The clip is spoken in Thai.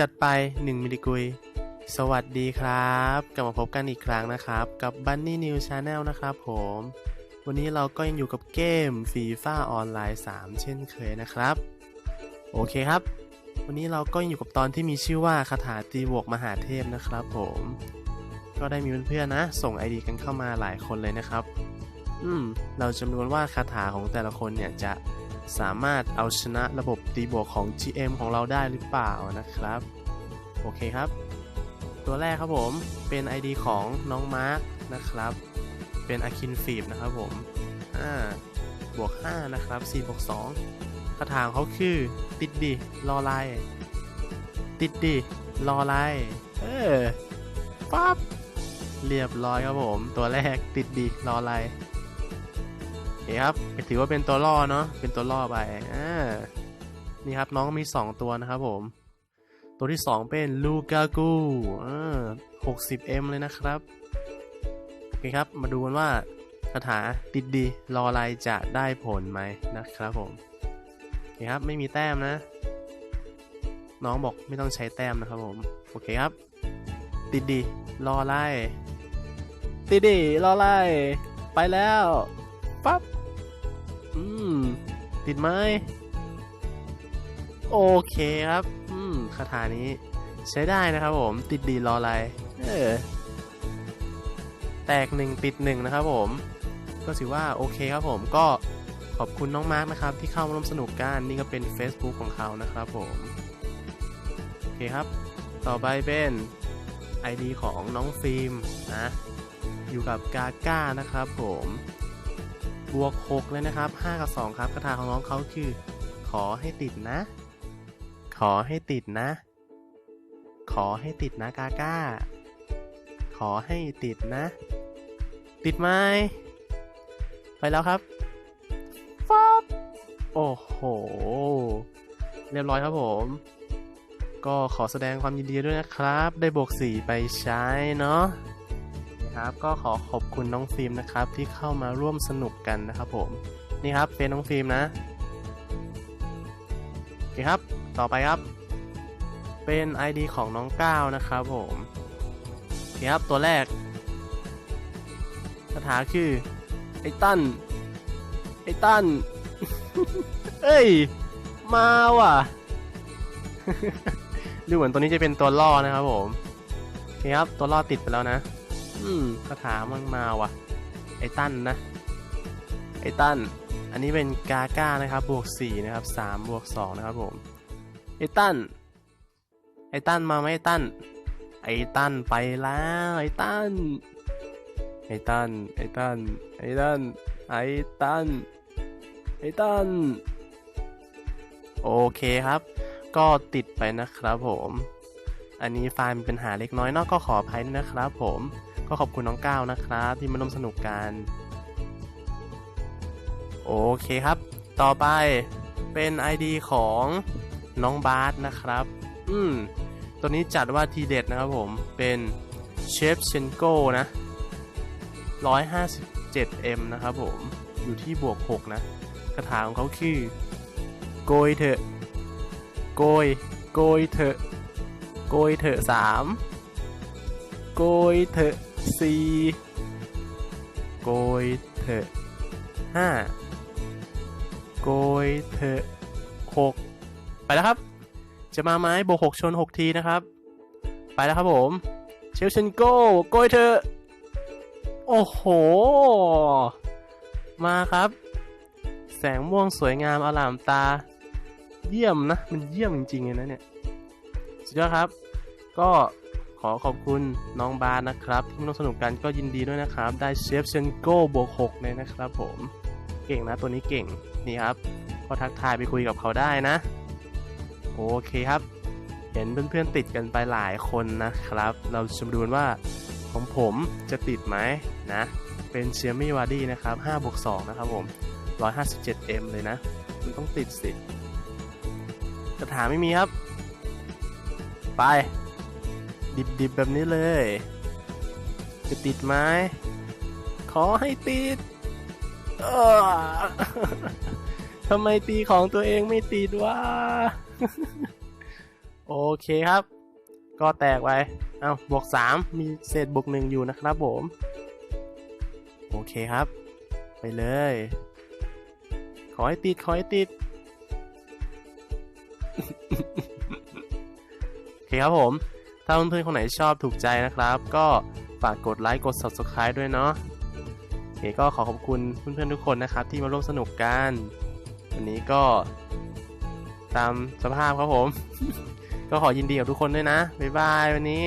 จัดไป 1 มิลลิกุย สวัสดีครับ กลับมาพบกันอีกครั้งนะครับ กับ Bunny New Channel นะครับผม วันนี้เราก็ยังอยู่กับเกม FIFA ออนไลน์ 3 เช่นเคยนะครับ โอเคครับ วันนี้เราก็ยังอยู่กับตอนที่มีชื่อว่าคาถาตีบวกมหาเทพนะครับผม ก็ได้มีเพื่อนๆนะ ส่ง ID กันเข้ามาหลายคนเลยนะครับ อืม เราจะมาดูกันว่าคาถาของแต่ละคนเนี่ยจะ สามารถเอาชนะระบบตีบวกของ GM ของเราได้หรือเปล่านะครับ โอเคครับ ตัวแรกครับผมเป็น ID ของน้องมาร์คนะครับ เป็นอาคินฟีบนะครับผมอ่าบวก5นะครับ4บวก2คาถางเขาคือ ติดดิรอไลติดดิรอไลเออปั๊บเรียบร้อยครับผม ตัวแรกติดดิรอไลน์ เคครับถือว่าเป็นตัวล่อเนาะเป็นตัวล่อไปอ่านี่ครับน้องมี 2 ตัวนะครับผม ตัวที่ 2 เป็นลูกากูอ่า 60M เลยนะครับ โอเคครับมาดูกันว่าคาถาติดดีรออะไรจะได้ผลไหมนะครับผมโอเคครับไม่มีแต้มนะ น้องบอกไม่ต้องใช้แต้มนะครับผม โอเคครับ ติดดีรออะไรติดดีรออะไรไปแล้วปั๊บ อืม ติดไหมโอเคครับ อืมคาถานี้ ใช้ได้นะครับผม ติดดีรออะไร เออ แตกหนึ่งติดหนึ่งนะครับผม ก็ถือว่าโอเคครับผมก็ขอบคุณน้องมาร์กนะครับ ที่เข้ามาร่วมสนุกกันนี่ก็เป็น Facebook ของเขานะครับผม โอเคครับ ต่อไปเป็น ID ของน้องฟิล์มนะ อยู่กับกาก้านะครับผม บวก 6 เลยนะครับ 5 กับ 2 ครับคาถาของน้องเขาคือ ขอให้ติดนะ ขอให้ติดนะ ขอให้ติดนะกาก้า ขอให้ติดนะ ติดไหมไปแล้วครับฟับโอ้โห เรียบร้อยครับผม ก็ขอแสดงความยินดีด้วยนะครับ ได้บวกสีไปใช้เนาะนะ ครับ ก็ขอขอบคุณน้องฟิล์มนะครับ ที่เข้ามาร่วมสนุกกันนะครับผม นี่ครับเป็นน้องฟิล์มนะโอเคครับ ต่อไปครับ เป็น ID ของน้องก้าวนะครับผมโอเคครับตัวแรกคาถาคือ ไอ้ตั้นไอ้ตั้นเอ้ย มาว่ะ ดูเหมือนตัวนี้จะเป็นตัวล่อนะครับผมโอเคครับ ตัวล่อติดไปแล้วนะ อืมคาถามันมาว่ะ ไอ้ตั้นนะ ไอ้ตั้น อันนี้เป็นกาก้านะครับบวก4นะครับ3บวก2นะครับผม ไอ้ตั้น ไอ้ตั้นมาไหมไอ้ตั้น ไอ้ตั้นไปแล้วไอ้ตั้น ไอ้ตั้น ไอ้ตั้น ไอ้ตั้น ไอ้ตั้น ไอ้ตั้น โอเคครับ ก็ติดไปนะครับผมอันนี้ไฟล์มีปัญหาเล็กน้อยนอกก็ขออภัยด้วยนะครับผม ก็ขอบคุณน้องก้าวนะครับ ที่มาร่วมสนุกกัน โอเคครับ ต่อไปเป็น ID ของน้องบาสนะครับ อืม ตัวนี้จัดว่าทีเด็ดนะครับผม เป็นเชฟเชนโก้นะ 157M นะครับผม อยู่ที่บวก 6 นะคาถาของเขาคือ โกยเถอะ โกย โกยเถอะ โกยเถอะสามโกยเถอะ สี่โกยเถอะห้าโกยเถอะหกไปแล้วครับ จะมาไหมบวกหกชนหกทีนะครับ ไปแล้วครับผม เชลเชนโก้โกยเถอะ โอ้โห มาครับ แสงม่วงสวยงามอลามตา เยี่ยมนะ มันเยี่ยมจริงๆเลยนะเนี่ย สุดยอดครับ ก็ ขอขอบคุณน้องบาสนะครับที่มาร่วมสนุกกันก็ยินดีด้วยนะครับ ได้เชฟเชนโก้บวก6เลยนะครับผม เก่งนะตัวนี้เก่งนี่ครับก็ทักทายไปคุยกับเขาได้นะ โอเคครับ เห็นเพื่อนๆติดกันไปหลายคนนะครับ เราจะมาดูว่าของผมจะติดไหมนะ เป็นเชียร์มี่วาร์ดี้นะครับ5บวก2นะครับผม 157M เลยนะ มันต้องติดสิคาถาไม่มีครับ ไป ดิบๆแบบนี้เลย จะติดไหมขอให้ติดทำไมตีของตัวเองไม่ติดวะ โอเคครับ ก็แตกไปเอาบวกสามมีเศษบวกหนึ่งอยู่นะครับผม โอเคครับ ไปเลย ขอให้ติด ขอให้ติด โอเคครับผม ถ้าเพื่อนๆคนไหนชอบถูกใจนะครับ ก็ฝากกดไลค์กด subscribe ด้วยเนาะโอเคก็ขอขอบคุณเพื่อนๆทุกคนนะครับ ที่มาร่วมสนุกกันวันนี้ก็ตามสภาพครับผม ก็ขอยินดีกับทุกคนด้วยนะ บ๊ายบายวันนี้